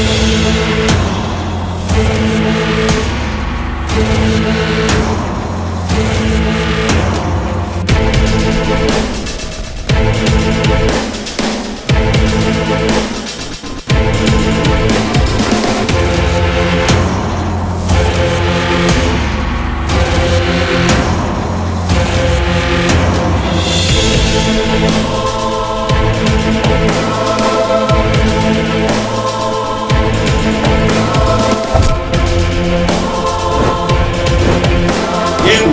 We'll be right back.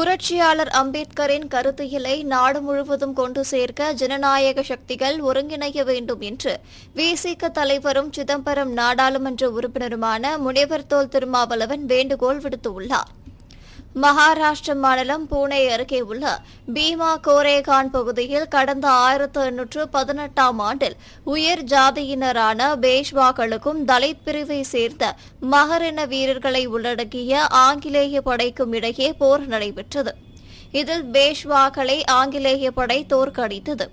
புரட்சியாளர் அம்பேத்கரின் கருத்தியலை நாடு முழுவதும் கொண்டு சேர்க்க ஜனநாயக சக்திகள் ஒருங்கிணைய வேண்டும் என்று விசிக தலைவரும் சிதம்பரம் நாடாளுமன்ற உறுப்பினருமான முனைவர் தோல் திருமாவளவன் வேண்டுகோள் விடுத்துள்ளார். மகாராஷ்டிர மாநிலம் பூனே அருகே உள்ள பீமா கோரேகான் பகுதியில் கடந்த ஆயிரத்து எண்ணூற்று பதினெட்டாம் ஆண்டில் உயர் ஜாதியினரான பேஷ்வாக்களுக்கும் தலித் பிரிவை சேர்ந்த மகரின வீரர்களை உள்ளடக்கிய ஆங்கிலேய படைக்கும் இடையே போர் நடைபெற்றது. இதில் பேஷ்வாக்களை ஆங்கிலேய படை தோற்கடித்தது.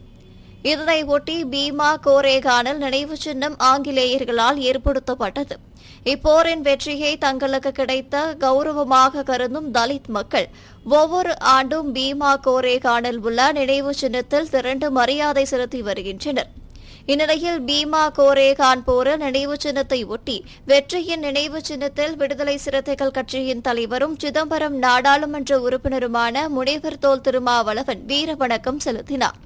இதனை ஒட்டி பீமா கோரேகானில் நினைவு சின்னம் ஆங்கிலேயர்களால் ஏற்படுத்தப்பட்டது. இப்போரின் வெற்றியை தங்களுக்கு கிடைத்த கௌரவமாக கருதும் தலித் மக்கள் ஒவ்வொரு ஆண்டும் பீமா கோரேகானில் உள்ள நினைவு சின்னத்தில் திரண்டு மரியாதை செலுத்தி வருகின்றனர். இந்நிலையில் பீமா கோரேகான் போர நினைவு சின்னத்தை ஒட்டி வெற்றியின் நினைவு சின்னத்தில் விடுதலை சிறுத்தைகள் கட்சியின் தலைவரும் சிதம்பரம் நாடாளுமன்ற உறுப்பினருமான முனைவர் தோல் திருமாவளவன் வீர வணக்கம் செலுத்தினார்.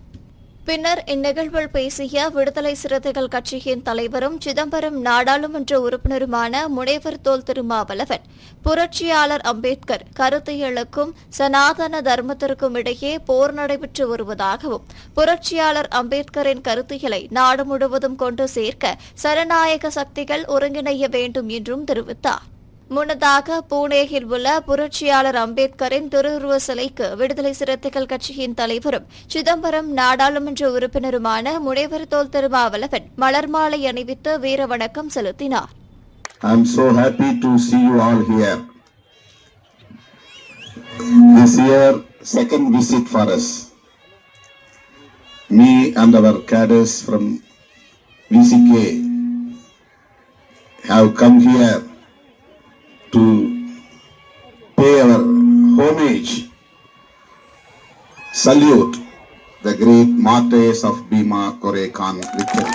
பின்னர் இந்நிகழ்வில் பேசிய விடுதலை சிறுத்தைகள் கட்சியின் தலைவரும் சிதம்பரம் நாடாளுமன்ற உறுப்பினருமான முனைவர் தோல் திருமாவளவன் புரட்சியாளர் அம்பேத்கர் கருத்தியலுக்கும் சனாதன தர்மத்திற்கும் இடையே போர் நடைபெற்று வருவதாகவும் புரட்சியாளர் அம்பேத்கரின் கருத்தியலை நாடு முழுவதும் கொண்டு சேர்க்க சனநாயக சக்திகள் ஒருங்கிணைய வேண்டும் என்றும் தெரிவித்தார். முன்னதாக பூனேயில் உள்ள புரட்சியாளர் அம்பேத்கரின் திருவுருவ சிலைக்கு விடுதலை சிறுத்தைகள் கட்சியின் தலைவரும் சிதம்பரம் நாடாளுமன்ற உறுப்பினருமான முனைவர் தோல் திருமாவளவன் மலர் மாலை அணிவித்து வீர வணக்கம் செலுத்தினார் so happy to see you all here. This year, second visit for us. Me and our cadres from VCK have come here to pay our homage, salute the great martyrs of Bhima Korekan victory.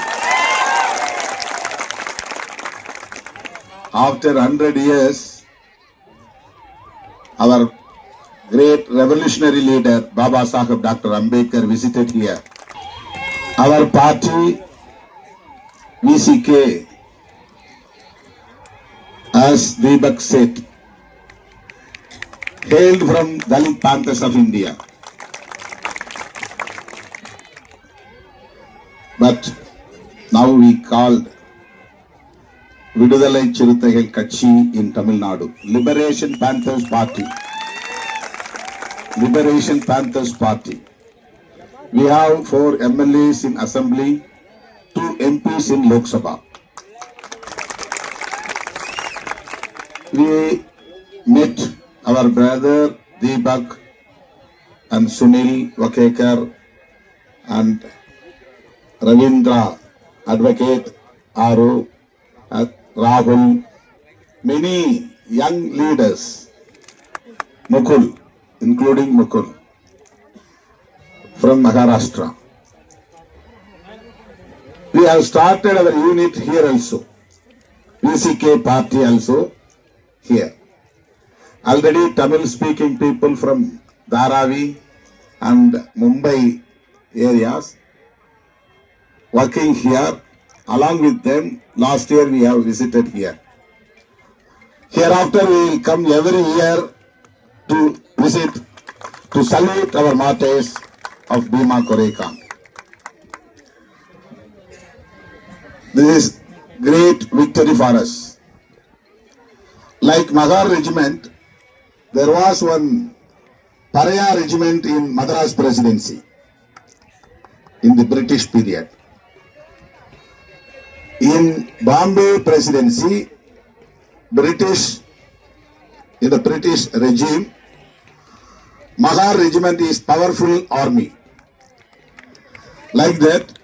After 100 years, our great revolutionary leader Baba Sahib Dr. Ambedkar visited here. Our party, VCK, as Deepak said, hailed from Dalit Panthers of India. But now we called Viduthalai சிறுத்தைகள் கட்சி in Tamil Nadu, Liberation Panthers Party. Liberation Panthers Party. We have four MLAs in Assembly, two MPs in We met our brother Deepak and Sunil Vakekar and Ravindra, advocate Aru, Rahul, many young leaders, Mukul, including Mukul, from Maharashtra. We have started our unit here also, VCK party also here. Already Tamil speaking people from Dharavi and Mumbai areas working here. Along with them, last year we have visited here. Hereafter we will come every year to visit, to salute our martyrs of Bhima Korekan. This is great victory for us. Like Magar regiment, there was one Paraya regiment in Madras presidency in the British period. In Bombay presidency, British, in the British regime, Magar regiment is powerful army. Like that,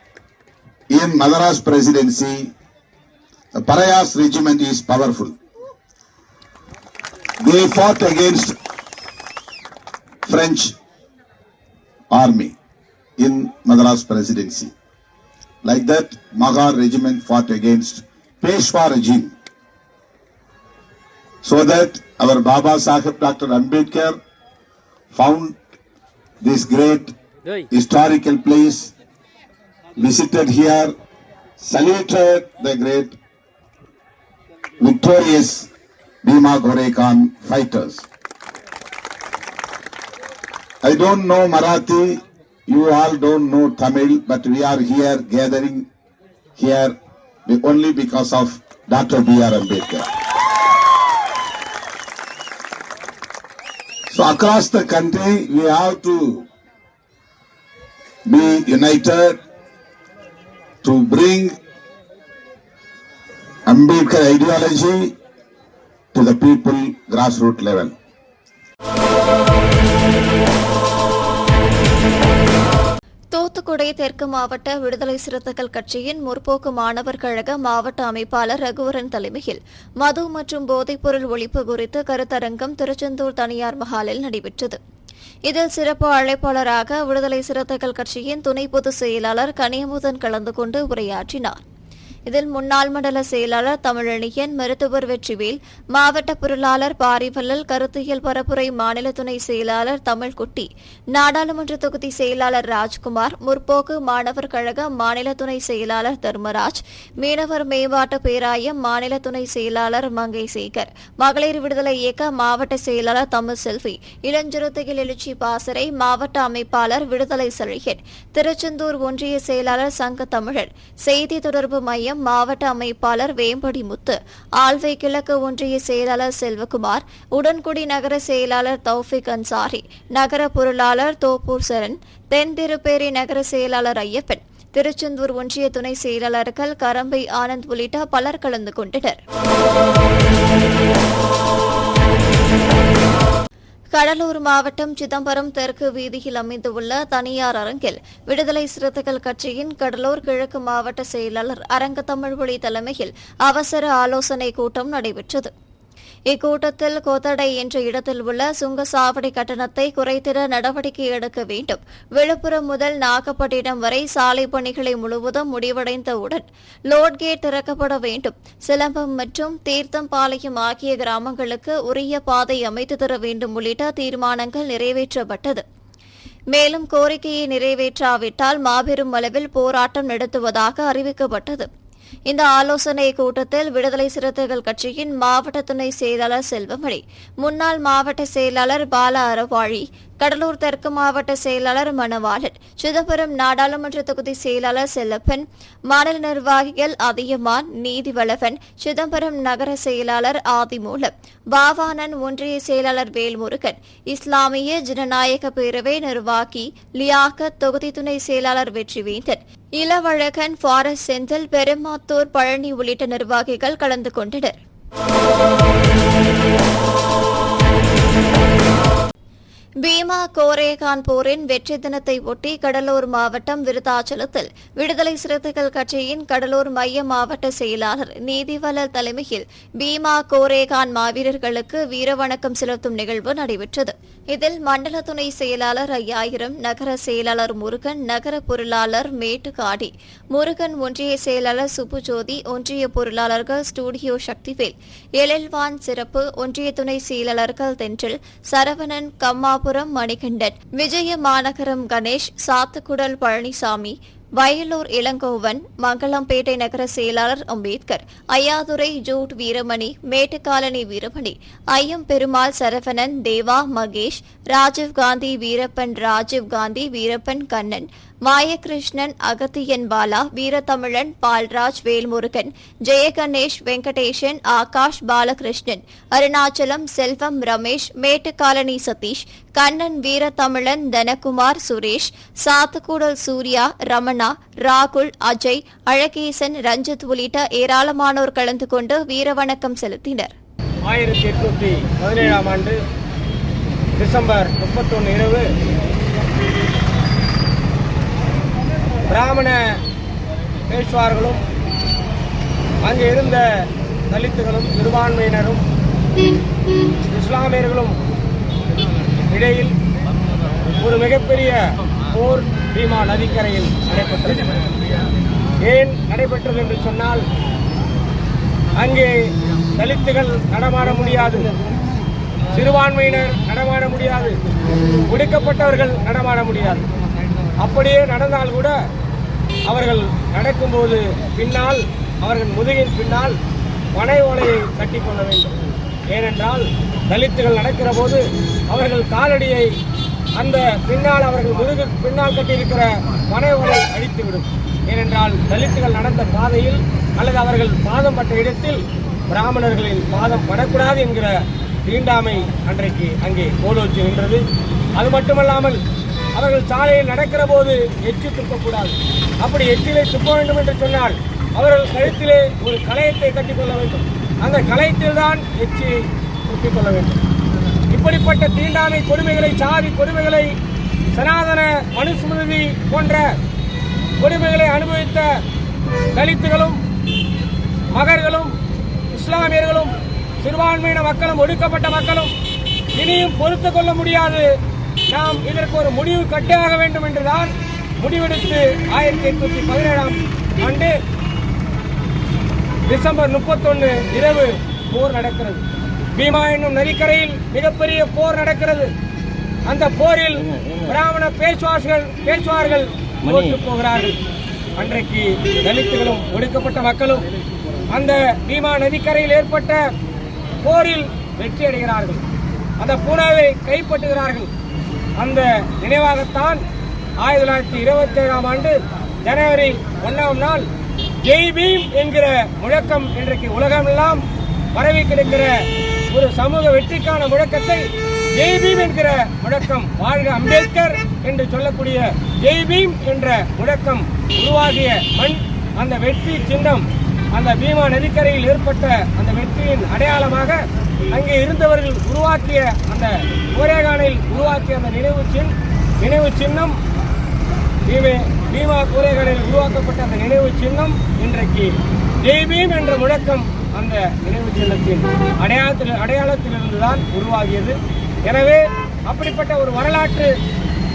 in Madras presidency, Parayas regiment is powerful. They fought against French army in Madras presidency. Like that, Magar regiment fought against Peshwa regime. So that our Baba Sahib Dr. Ambedkar found this great historical place, visited here, saluted the great victorious Bhima Gorekan fighters. I don't know Marathi, you all don't know Tamil, but we are here gathering here only because of Dr. B.R. Ambedkar. So across the country, we have to be united to bring Ambedkar ideology to the people grassroots level. Thoothukudi தெற்கு மாவட்ட விடுதலை சிறுத்தைகள் கட்சியின் முற்போக்கு மாணவர் கழக மாவட்ட அமைப்பாளர் ரகுவரன் தலைமையில் மது மற்றும் போதைப்பொருள் ஒழிப்பு குறித்து கருத்தரங்கம் திருச்செந்தூர் தனியார் மஹாலில் நடைபெற்றது இதில் சிறப்பு அழைப்பாளராக விடுதலை சிறுத்தைகள் கட்சியின் துணை பொதுச் செயலாளர் கனியமுதன் கலந்து கொண்டு உரையாற்றினார் இதில் முன்னாள் மண்டல செயலாளர் தமிழணியன் மருத்துவர் வெற்றிவேல் மாவட்ட பொருளாளர் பாரிவல்லல் கருத்தியல் பரப்புரை மாநில துணை செயலாளர் தமிழ்குட்டி நாடாளுமன்ற தொகுதி செயலாளர் ராஜ்குமார் முற்போக்கு மாணவர் கழக மாநில துணை செயலாளர் தர்மராஜ் மீனவர் மேம்பாட்டு பேராயம் மாநில துணை செயலாளர் மங்கை சேகர் மகளிர் விடுதலை இயக்க மாவட்ட செயலாளர் தமிழ் செல்வி இளஞ்சிறுத்தையில் எழுச்சி பாசறை மாவட்ட அமைப்பாளர் விடுதலை செழியன் திருச்செந்தூர் ஒன்றிய செயலாளர் சங்க தமிழர் செய்தி தொடர்பு மையம் மாவட்ட அமைப்பாளர் வேம்படி முத்து ஆல்வை கிழக்கு ஒன்றிய செயலாளர் செல்வகுமார் உடன்குடி நகர செயலாளர் தௌஃபிக் அன்சாரி நகர பொருளாளர் தோப்பூர் சரண் தென் திருப்பேரி நகர செயலாளர் ஐயப்பன் திருச்செந்தூர் ஒன்றிய துணை செயலாளர்கள் கரம்பை ஆனந்த் உள்ளிட்ட பலர் கலந்து கொண்டனர். கடலூர் மாவட்டம் சிதம்பரம் தெற்கு வீதியில் அமைந்துள்ள தனியார் அரங்கில் விடுதலை சிறுத்தைகள் கட்சியின் கடலூர் கிழக்கு மாவட்ட செயலாளர் அரங்க தமிழ்மொழி தலைமையில் அவசர ஆலோசனை கூட்டம் நடைபெற்றது. இக்கூட்டத்தில் கோத்தடை என்ற இடத்தில் உள்ள சுங்கச்சாவடி கட்டணத்தை குறைத்திட நடவடிக்கை எடுக்க வேண்டும். விழுப்புரம் முதல் நாகப்பட்டினம் வரை சாலை பணிகளை முழுவதும் முடிவடைந்தவுடன் லோட்கேட் திறக்கப்பட வேண்டும். சிலம்பம் மற்றும் தீர்த்தம் பாளையம் ஆகிய கிராமங்களுக்கு உரிய பாதை அமைத்து தர வேண்டும் உள்ளிட்ட தீர்மானங்கள் நிறைவேற்றப்பட்டது. மேலும் கோரிக்கையை நிறைவேற்றாவிட்டால் மாபெரும் அளவில் போராட்டம் நடத்துவதாக அறிவிக்கப்பட்டது. இந்த ஆலோசனை கூட்டத்தில் விடுதலை சிறுத்தைகள் கட்சியின் மாவட்ட துணை செயலாளர் செல்வமணி முன்னாள் மாவட்ட செயலாளர் பால அறவாழி கடலூர் தெற்கு மாவட்ட செயலாளர் மணவாளன் சிதம்பரம் நாடாளுமன்ற தொகுதி செயலாளர் செல்லப்பன் மாநில நிர்வாகிகள் அதியமான் நீதிவளவன் சிதம்பரம் நகர செயலாளர் ஆதிமூலம் பாவானன் ஒன்றிய செயலாளர் வேல்முருகன் இஸ்லாமிய ஜனநாயக பேரவை நிர்வாகி லியாகத் தொகுதி துணை செயலாளர் வெற்றிவேந்தன் இளவழகன் ஃபாரஸ் செந்தில் பெருமாத்தூர் பழனி உள்ளிட்ட நிர்வாகிகள் கலந்து கொண்டனர். பர்மா கோரேகான் போரின் வெற்றி தினத்தை ஒட்டி கடலூர் மாவட்டம் விருதாச்சலத்தில் விடுதலை சிறுத்தைகள் கட்சியின் கடலூர் மைய மாவட்ட செயலாளர் நீதிவலர் தலைமையில் பீமா கோரேகான் மாவீரர்களுக்கு வீரவணக்கம் செலுத்தும் நிகழ்வு நடைபெற்றது. இதில் மண்டல துணை செயலாளர் ஐயாயிரம் நகர செயலாளர் முருகன் நகர பொருளாளர் மேட்டுக்காடி முருகன் ஒன்றிய செயலாளர் சுப்புஜோதி ஒன்றிய பொருளாளர்கள் ஸ்டூடியோ சக்திவேல் எழில்வான் சிறப்பு ஒன்றிய துணை செயலாளர்கள் தென்றில் சரவணன் கம்மாபுரம் மணிகண்டன் விஜய மாநகரம் கணேஷ் சாத்துக்குடல் பழனிசாமி வயலூர் இளங்கோவன் மங்களம்பேட்டை நகர செயலாளர் அம்பேத்கர் ஐயாதுரை ஜூட் வீரமணி மேட்டுக்காலனி வீரமணி ஐயம் பெருமாள் சரவணன் தேவா மகேஷ் ராஜீவ் காந்தி வீரப்பன் ராஜீவ் காந்தி வீரப்பன் கண்ணன் மாயகிருஷ்ணன் அகத்தியன் பாலா வீரத்தமிழன் பால்ராஜ் வேல்முருகன் ஜெயகணேஷ் வெங்கடேஷன் ஆகாஷ் பாலகிருஷ்ணன் அருணாச்சலம் செல்வம் ரமேஷ் மேட்டுக்காலனி சதீஷ் கண்ணன் வீரத்தமிழன் தனகுமார் சுரேஷ் சாத்துக்கூடல் சூர்யா ரமணா ராகுல் அஜய் அழகேசன் ரஞ்சித் உள்ளிட்ட ஏராளமானோர் கலந்து கொண்டு வீரவணக்கம் செலுத்தினர். ஆயிரத்தி எட்நூற்றி பதினேழாம் ஆண்டு டிசம்பர் முப்பத்தொன்று இரவு பிராமண பேஷ்வார்களும் அங்கே இருந்த தலித்துகளும் சிறுபான்மையினரும் இஸ்லாமியர்களும் இடையில் ஒரு மிகப்பெரிய போர் பீமா நதிக்கரையில் நடைபெற்றது. ஏன் நடைபெற்றது என்று சொன்னால் அங்கே தலித்துகள் நடமாட முடியாது சிறுபான்மையினர் நடமாட முடியாது ஒடுக்கப்பட்டவர்கள் நடமாட முடியாது. அப்படியே நடந்தால் கூட அவர்கள் நடக்கும்போது பின்னால் அவர்கள் முதுகின் பின்னால் பனை ஓலையை கட்டிக்கொள்ள வேண்டும். ஏனென்றால் தலித்துகள் நடக்கிற போது அவர்கள் காலடியை அந்த பின்னால் அவர்கள் முதுகு பின்னால் கட்டியிருக்கிற பனை ஓலை அழித்துவிடும். ஏனென்றால் தலித்துகள் நடந்த பாதையில் அல்லது அவர்கள் பாதம் பட்ட இடத்தில் பிராமணர்களின் பாதம் படக்கூடாது என்கிற தீண்டாமை அன்றைக்கு அங்கே கோலோச்சி நின்றது. அது மட்டுமல்லாமல் அவர்கள் சாலையில் நடக்கிற போது எச்சி துப்பக்கூடாது. அப்படி எச்சிலே துப்ப வேண்டும் என்று சொன்னால் அவர்கள் கழுத்திலே ஒரு களையத்தை கட்டிக்கொள்ள வேண்டும். அந்த களையத்தில் தான் எச்சி துப்பிக்கொள்ள வேண்டும். இப்படிப்பட்ட தீண்டாமை கொடுமைகளை சாதி கொடுமைகளை சனாதன மனுஸ்மிருதி போன்ற கொடுமைகளை அனுபவித்த தலித்துகளும் மகர்களும் இஸ்லாமியர்களும் சிறுபான்மையின மக்களும் ஒடுக்கப்பட்ட மக்களும் இனியும் பொறுத்து கொள்ள முடியாது. நாம் இதற்கு ஒரு முடிவு கட்டியாக வேண்டும் என்றுதான் முடிவெடுத்து ஆயிரத்தி எட்நூத்தி பதினேழாம் ஆண்டு டிசம்பர் முப்பத்தொன்னு இரவு போர் நடக்கிறது. பீமா என்னும் நதிக்கரையில் மிகப்பெரிய போர் நடக்கிறது. அந்த போரில் பிராமண பேச்சுவார்கள் பேச்சுவார்கள் தோற்று போகிறார்கள். அன்றைக்கு தலித்துகளும் ஒடுக்கப்பட்ட மக்களும் அந்த பீமா நதிக்கரையில் ஏற்பட்ட போரில் வெற்றி அடைகிறார்கள் அந்த பூனாவை கைப்பற்றுகிறார்கள். அந்த நினைவாகத்தான் ஆயிரத்தி தொள்ளாயிரத்தி இருபத்தி ஏழாம் ஆண்டு ஜனவரி ஒன்றாம் நாள் ஜெய் பீம் என்கிற முழக்கம் இன்றைக்கு உலகமெல்லாம் பரவி கிடக்கிற ஒரு சமூக வெற்றிக்கான முழக்கத்தை ஜெய் பீம் என்கிற முழக்கம் வாழ்க அம்பேத்கர் என்று சொல்லக்கூடிய ஜெய் பீம் என்ற முழக்கம் உருவாகிய மண் அந்த வெற்றி சின்னம் அந்த பீமா நதிக்கரையில் ஏற்பட்ட அந்த வெற்றியின் அடையாளமாக அங்கே இருந்தவர்கள் உருவாக்கிய அந்த கோரேகானில் உருவாக்கிய அந்த நினைவு சின் நினைவு சின்னம் பீமே பீமா கோரேகானில் உருவாக்கப்பட்ட அந்த நினைவு சின்னம் இன்றைக்கு ஜெய் என்ற முழக்கம் அந்த நினைவு சின்னத்தின் அடையாளத்தில் அடையாளத்திலிருந்து தான் உருவாகியது. எனவே அப்படிப்பட்ட ஒரு வரலாற்று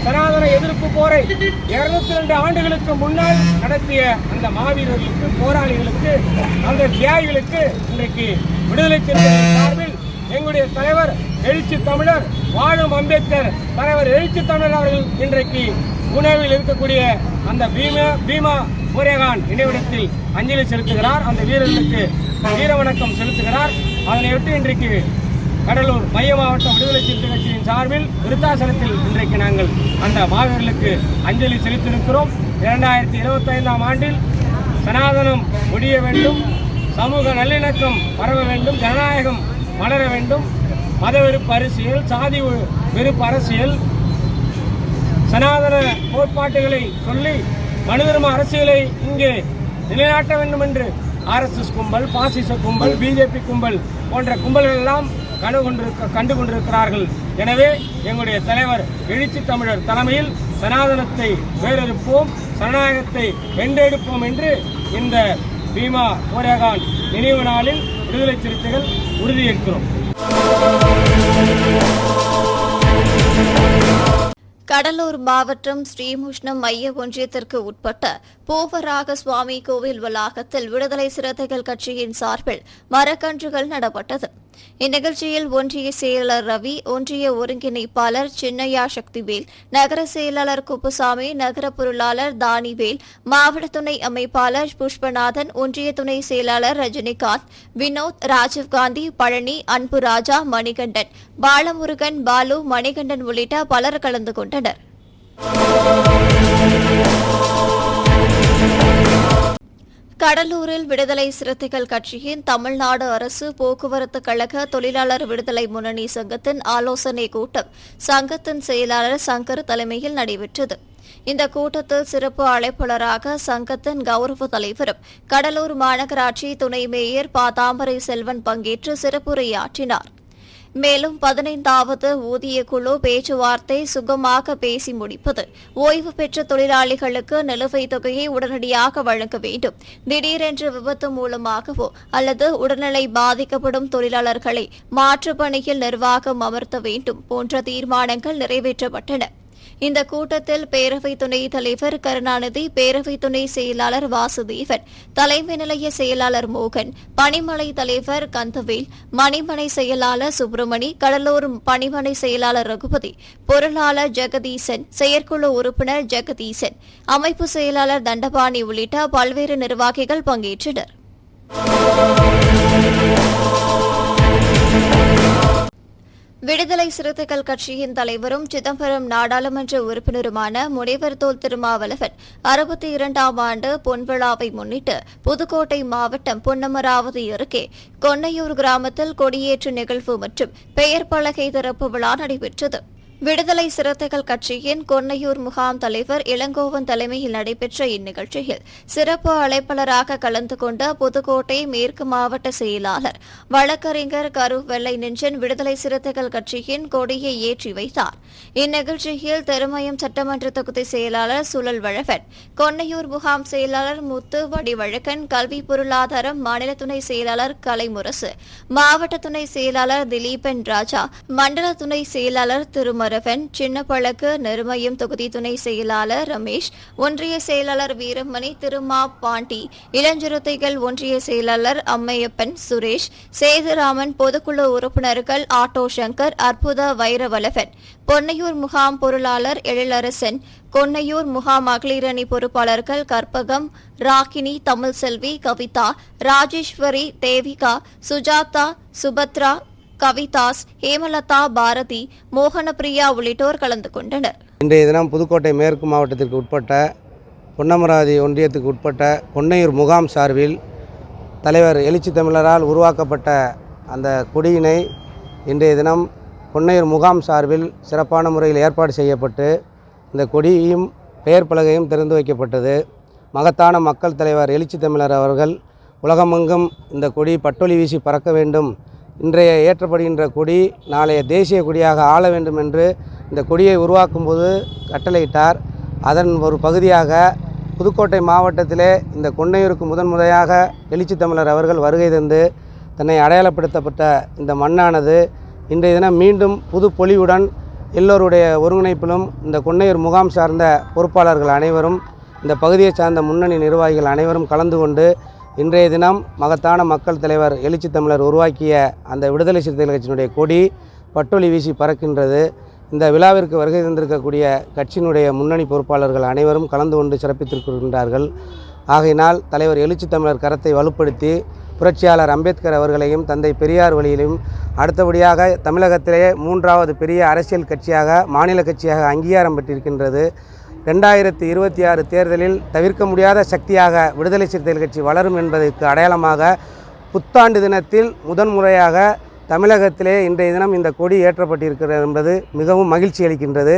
சனாதன எதிர்ப்பு போரை இருநூத்தி ரெண்டு ஆண்டுகளுக்கு முன்னால் நடத்திய அந்த மாவீரர்களுக்கு போராளிகளுக்கு அந்த தியாகிகளுக்கு இன்றைக்கு விடுதலை சிறுத்தைகள் சார்பில் எங்களுடைய தலைவர் எழுச்சி தமிழர் வாழும் அம்பேத்கர் தலைவர் எழுச்சி தமிழர் அவர்கள் இன்றைக்கு உணவில் இருக்கக்கூடிய அந்த பீமா பீமா பூரேகான் நினைவிடத்தில் அஞ்சலி செலுத்துகிறார். அந்த வீரர்களுக்கு வீர வணக்கம் செலுத்துகிறார். அதனையொட்டி இன்றைக்கு கடலூர் மைய மாவட்ட விடுதலை சிறுத்தை கட்சியின் சார்பில் விருத்தாசனத்தில் இன்றைக்கு நாங்கள் அந்த மாவீரர்களுக்கு அஞ்சலி செலுத்தியிருக்கிறோம். இரண்டாயிரத்தி இருபத்தைந்தாம் ஆண்டில் சனாதனம் முடிய வேண்டும் சமூக நல்லிணக்கம் பரவ வேண்டும் ஜனநாயகம் மலர வேண்டும். மத வெறுப்பு அரசியல் சாதி வெறுப்பு அரசியல். சனாதன கோட்பாட்டுகளை சொல்லி மனுதர்ம அரசியலை இங்கே நிலைநாட்ட வேண்டும் என்று ஆர்எஸ்எஸ் கும்பல் பாசிச கும்பல் பிஜேபி கும்பல் போன்ற கும்பல்கள் எல்லாம் கண்டு கொண்டிருக்க கண்டு கொண்டிருக்கிறார்கள். எனவே எங்களுடைய தலைவர் எழுச்சி தமிழர் தலைமையில் சனாதனத்தை வேறெடுப்போம் சனநாயகத்தை வென்றெடுப்போம் என்று இந்த பீமா கோரேகான் நினைவு நாளில் விடுதலை சிறுத்தைகள் உறுதியேற்கிறோம் கடலூர் மாவட்டம் ஸ்ரீமுஷ்ணம் மைய ஒன்றியத்திற்கு உட்பட்ட பூவராக சுவாமி கோவில் வளாகத்தில் விடுதலை சிறுத்தைகள் கட்சியின் சார்பில் மரக்கன்றுகள் நடப்பட்டது. இந்நிகழ்ச்சியில் ஒன்றிய செயலர் ரவி ஒன்றிய ஒருங்கிணைப்பாளர் சின்னையா சக்திவேல் நகர செயலாளர் குப்புசாமி நகர பொருளாளர் தானிவேல் மாவட்ட துணை அமைப்பாளர் புஷ்பநாதன் ஒன்றிய துணை செயலாளர் ரஜினிகாந்த் வினோத் ராஜீவ்காந்தி பழனி அன்பு ராஜா மணிகண்டன் பாலமுருகன் பாலு மணிகண்டன் உள்ளிட்ட பலர் கலந்து கொண்டனர். கடலூரில் விடுதலை சிறுத்தைகள் கட்சியின் தமிழ்நாடு அரசு போக்குவரத்து கழக தொழிலாளர் விடுதலை முன்னணி சங்கத்தின் ஆலோசனை கூட்டம் சங்கத்தின் செயலாளர் சங்கர் தலைமையில் நடைபெற்றது. இந்த கூட்டத்தில் சிறப்பு அழைப்பாளராக சங்கத்தின் கௌரவ தலைவரும் கடலூர் மாநகராட்சி துணை மேயர் பாதாமரை செல்வன் பங்கேற்று சிறப்புரையாற்றினார். மேலும் பதினைந்தாவது ஊதிய குழு பேச்சுவார்த்தை சுகமாக பேசி முடிப்பது. ஓய்வு பெற்ற தொழிலாளிகளுக்கு நிலுவைத் தொகையை உடனடியாக வழங்க வேண்டும். திடீரென்று விபத்து மூலமாகவோ அல்லது உடல்நிலை பாதிக்கப்படும் தொழிலாளர்களை மாற்றுப் பணியில் நிர்வாகம் அமர்த்த வேண்டும் போன்ற தீர்மானங்கள் நிறைவேற்றப்பட்டன. இந்த கூட்டத்தில் பேரவை துணை தலைவர் கருணாநிதி பேரவை துணை செயலாளர் வாசுதேவன் தலைமை நிலைய செயலாளர் மோகன் பணிமனை தலைவர் கந்தவேல் மணிமனை செயலாளர் சுப்பிரமணி கடலூர் பணிமனை செயலாளர் ரகுபதி பொருளாளர் ஜெகதீசன் செயற்குழு உறுப்பினர் ஜெகதீசன் அமைப்பு செயலாளர் தண்டபாணி உள்ளிட்ட பல்வேறு நிர்வாகிகள் பங்கேற்றனர். விடுதலை சிறுத்தைகள் கட்சியின் தலைவரும் சிதம்பரம் நாடாளுமன்ற உறுப்பினருமான முனைவர் தோல் திருமாவளவன் அறுபத்தி இரண்டாம் ஆண்டு பொன்விழாவை முன்னிட்டு புதுக்கோட்டை மாவட்டம் பொன்னமராவதி அருகே கொன்னையூர் கிராமத்தில் கொடியேற்று நிகழ்வு மற்றும் பெயர் பலகை திறப்பு விழா நடைபெற்றது. விடுதலை சிறுத்தைகள் கட்சியின் கொன்னையூர் முகாம் தலைவர் இளங்கோவன் தலைமையில் நடைபெற்ற இந்நிகழ்ச்சியில் சிறப்பு அழைப்பாளராக கலந்து கொண்ட புதுக்கோட்டை மேற்கு மாவட்ட செயலாளர் வழக்கறிஞர் கரு வெள்ளை நெஞ்சன் விடுதலை சிறுத்தைகள் கட்சியின் கொடியை ஏற்றி வைத்தார். இந்நிகழ்ச்சியில் திருமயம் சட்டமன்ற தொகுதி செயலாளர் சுழல் வழவன் கொன்னையூர் முகாம் செயலாளர் முத்து வடிவழக்கன் கல்வி பொருளாதாரம் மாநில துணை செயலாளர் கலைமுரசு மாவட்ட துணை செயலாளர் திலீபன் ராஜா மண்டல துணை செயலாளர் திருமரவன் சின்னப்பழக்கு நெருமயம் தொகுதி துணை செயலாளர் ரமேஷ் ஒன்றிய செயலாளர் வீரமணி திருமா பாண்டி இளஞ்சிறுத்தைகள் ஒன்றிய செயலாளர் அம்மையப்பன் சுரேஷ் சேதுராமன் பொதுக்குழு உறுப்பினர்கள் ஆட்டோ சங்கர் அற்புத வைரவலவன் பொன்னையூர் முகாம் பொருளாளர் எழிலரசன் கொன்னையூர் முகாம் மகளிரணி பொறுப்பாளர்கள் கற்பகம் ராகினி தமிழ்செல்வி கவிதா ராஜேஸ்வரி தேவிகா சுஜாதா சுபத்ரா கவிதாஸ் ஹேமலதா பாரதி மோகனப்பிரியா உள்ளிட்டோர் கலந்து கொண்டனர். இன்றைய தினம் புதுக்கோட்டை மேற்கு மாவட்டத்திற்கு உட்பட்ட பொன்னமராதி ஒன்றியத்துக்கு உட்பட்ட பொன்னையூர் முகாம் சார்பில் தலைவர் எழுச்சி தமிழரால் உருவாக்கப்பட்ட அந்த கொடியினை இன்றைய தினம் பொன்னையூர் முகாம் சார்பில் சிறப்பான முறையில் ஏற்பாடு செய்யப்பட்டு இந்த கொடியையும் பெயர் பலகையும் திறந்து வைக்கப்பட்டது. மகத்தான மக்கள் தலைவர் எழுச்சி தமிழர் அவர்கள் உலகமெங்கும் இந்த கொடி பட்டொலி வீசி பறக்க வேண்டும் இன்றைய ஏற்றப்படுகின்ற கொடி நாளைய தேசிய கொடியாக ஆள வேண்டும் என்று இந்த கொடியை உருவாக்கும்போது கட்டளையிட்டார். அதன் ஒரு பகுதியாக புதுக்கோட்டை மாவட்டத்திலே இந்த கொன்னையூருக்கு முதன் முறையாக எழுச்சி தமிழர் அவர்கள் வருகை தந்து தன்னை அடையாளப்படுத்தப்பட்ட இந்த மண்ணானது இன்றைய தினம் மீண்டும் புது பொலிவுடன் எல்லோருடைய ஒருங்கிணைப்பிலும் இந்த கொன்னையூர் முகாம் சார்ந்த பொறுப்பாளர்கள் அனைவரும் இந்த பகுதியை சார்ந்த முன்னணி நிர்வாகிகள் அனைவரும் கலந்து கொண்டு இன்றைய தினம் மகத்தான மக்கள் தலைவர் எழுச்சி தமிழர் உருவாக்கிய அந்த விடுதலை சிறுத்தைகள் கட்சியினுடைய கொடி பட்டொலி வீசி பறக்கின்றது. இந்த விழாவிற்கு வருகை தந்திருக்கக்கூடிய கட்சியினுடைய முன்னணி பொறுப்பாளர்கள் அனைவரும் கலந்து கொண்டு சிறப்பித்திருக்கின்றார்கள். ஆகையினால் தலைவர் எழுச்சி தமிழர் கரத்தை வலுப்படுத்தி புரட்சியாளர் அம்பேத்கர் அவர்களையும் தந்தை பெரியார் வழியிலும் அடுத்தபடியாக தமிழகத்திலேயே மூன்றாவது பெரிய அரசியல் கட்சியாக மாநில கட்சியாக அங்கீகாரம் பெற்றிருக்கின்றது. ரெண்டாயிரத்தி இருபத்தி ஆறு தேர்தலில் தவிர்க்க முடியாத சக்தியாக விடுதலை சிறுத்தைகள் கட்சி வளரும் என்பதற்கு அடையாளமாக புத்தாண்டு தினத்தில் முதன்முறையாக தமிழகத்திலே இன்றைய தினம் இந்த கொடி ஏற்றப்பட்டிருக்கிறது என்பது மிகவும் மகிழ்ச்சி அளிக்கின்றது.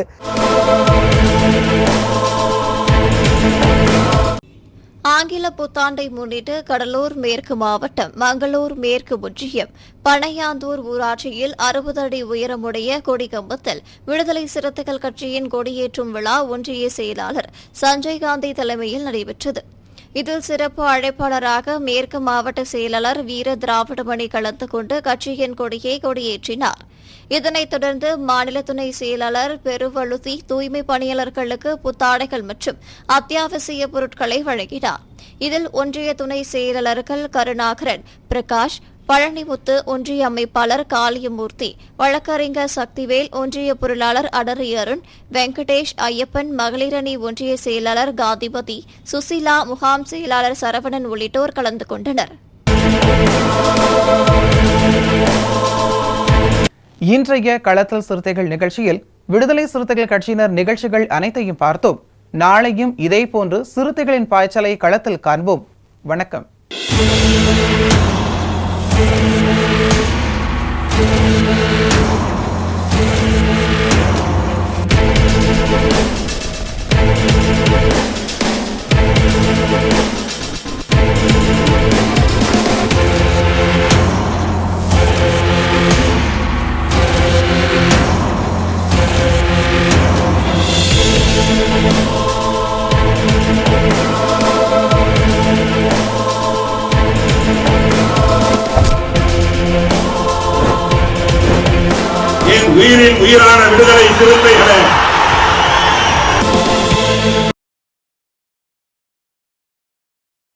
ஆங்கில புத்தாண்டை முன்னிட்டு கடலூர் மேற்கு மாவட்டம் மங்களூர் மேற்கு ஒன்றியம் பனையாந்தூர் ஊராட்சியில் அறுபது அடி உயரமுடைய கொடிக்கம்பத்தில் விடுதலை சிறுத்தைகள் கட்சியின் கொடியேற்றும் விழா ஒன்றிய செயலாளர் சஞ்சய் காந்தி தலைமையில் நடைபெற்றது. இதில் சிறப்பு அழைப்பாளராக மேற்கு மாவட்ட செயலாளர் வீர திராவிடமணி கலந்து கொண்டு கட்சியின் கொடியை கொடியேற்றினார். இதனைத் தொடர்ந்து மாநில துணை செயலாளர் பெருவழுதி தூய்மை பணியாளர்களுக்கு புத்தாடைகள் மற்றும் அத்தியாவசிய பொருட்களை வழங்கினார். இதில் ஒன்றிய துணை செயலாளர்கள் கருணாகரன் பிரகாஷ் பழனிமுத்து ஒன்றிய அமைப்பாளர் காளியமூர்த்தி வழக்கறிஞர் சக்திவேல் ஒன்றிய பொருளாளர் அடரி அருண் வெங்கடேஷ் ஐயப்பன் மகளிரணி ஒன்றிய செயலாளர் காந்திபதி சுசிலா முகாம் செயலாளர் சரவணன் உள்ளிட்டோர் கலந்து கொண்டனர். இன்றைய களத்தல் சிறுத்தைகள் நிகழ்ச்சியில் விடுதலை சிறுத்தைகள் கட்சியினர் நிகழ்ச்சிகள் அனைத்தையும் பார்த்தோம். நாளையும் இதே போன்று சிறுத்தைகளின் பாய்ச்சலை களத்தில் காண்போம். வணக்கம். என் உயிரின்